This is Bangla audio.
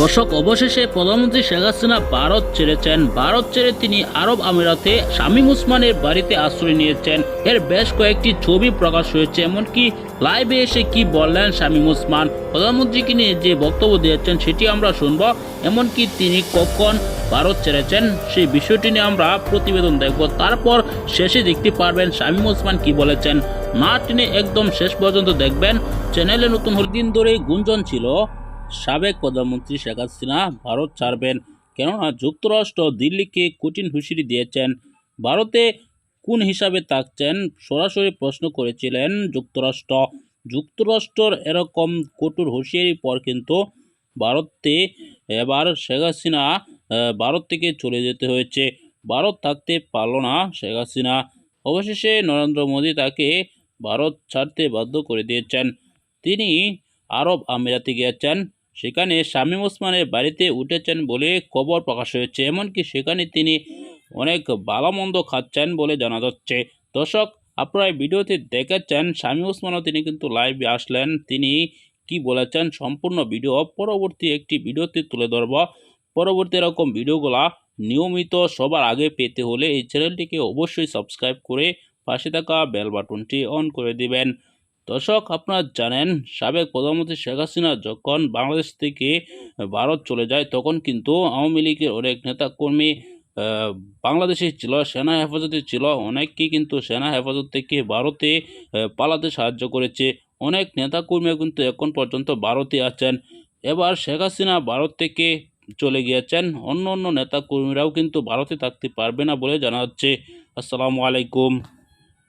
দর্শক, অবশেষে প্রধানমন্ত্রী শেখ হাসিনা ভারত ছেড়েছেন। ভারত ছেড়ে তিনি আরব আমিরাতে শামীম উসমানের বাড়িতে আশ্রয় নিয়েছেন। এর বেশ কয়েকটি ছবি প্রকাশ হয়েছে, এমনকি লাইভে এসে কি বললেন শামীম উসমান? প্রধানমন্ত্রীকে নিয়ে যে বক্তব্য দিয়েছেন সেটি আমরা শুনব। এমনকি তিনি কখন ভারত ছেড়েছেন সেই বিষয়টি নিয়ে আমরা প্রতিবেদন দেখব। তারপর শেষে দেখতে পারবেন শামীম ওসমান কি বলেছেন। না টেনে একদম শেষ পর্যন্ত দেখবেন। চ্যানেলে নতুন হল দিন ধরে গুঞ্জন ছিল। সাবেক প্রধানমন্ত্রী শেখ হাসিনা ভারত ছাড়বেন। কেননা যুক্তরাষ্ট্র দিল্লিকে কঠিন হুঁশিয়ারি দিয়েছেন। ভারতে কোন হিসাবে থাকছেন সরাসরি প্রশ্ন করেছিলেন যুক্তরাষ্ট্র। যুক্তরাষ্ট্রর এরকম কঠোর হুঁশিয়ারির পর কিন্তু ভারতে এবার শেখ হাসিনা ভারত থেকে চলে যেতে হয়েছে। ভারত থাকতে পারল না শেখ হাসিনা। অবশেষে নরেন্দ্র মোদী তাকে ভারত ছাড়তে বাধ্য করে দিয়েছেন। তিনি আরব আমিরাতে গিয়েছেন। সেখানে শামীম ওসমানের বাড়িতে উঠেছেন বলে খবর প্রকাশ হয়েছে। এমনকি সেখানে তিনি অনেক ভালো মন্দ খাচ্ছেন বলে জানা যাচ্ছে। দর্শক, আপনারা ভিডিওতে দেখেছেন, শামীম ওসমানও তিনি কিন্তু লাইভে আসলেন। তিনি কি বলেছেন সম্পূর্ণ ভিডিও পরবর্তী একটি ভিডিওতে তুলে ধরব। পরবর্তী এরকম ভিডিওগুলা নিয়মিত সবার আগে পেতে হলে এই চ্যানেলটিকে অবশ্যই সাবস্ক্রাইব করে পাশে থাকা বেল বাটনটি অন করে দিবেন। দর্শক, আপনারা জানেন, সাবেক প্রধানমন্ত্রী শেখ হাসিনা যখন বাংলাদেশ থেকে ভারত চলে যায়, তখন কিন্তু আওয়ামী লীগের অনেক নেতাকর্মী বাংলাদেশে ছিল, সেনা হেফাজতে ছিল অনেককেই কিন্তু সেনা হেফাজত থেকে ভারতে পালাতে সাহায্য করেছে। অনেক নেতাকর্মীও কিন্তু এখন পর্যন্ত ভারতে আছেন। এবার শেখ হাসিনা ভারত থেকে চলে গিয়েছেন অন্য অন্য নেতাকর্মীরাও কিন্তু ভারতে থাকতে পারবে না বলে জানা যাচ্ছে। আসসালামু আলাইকুম।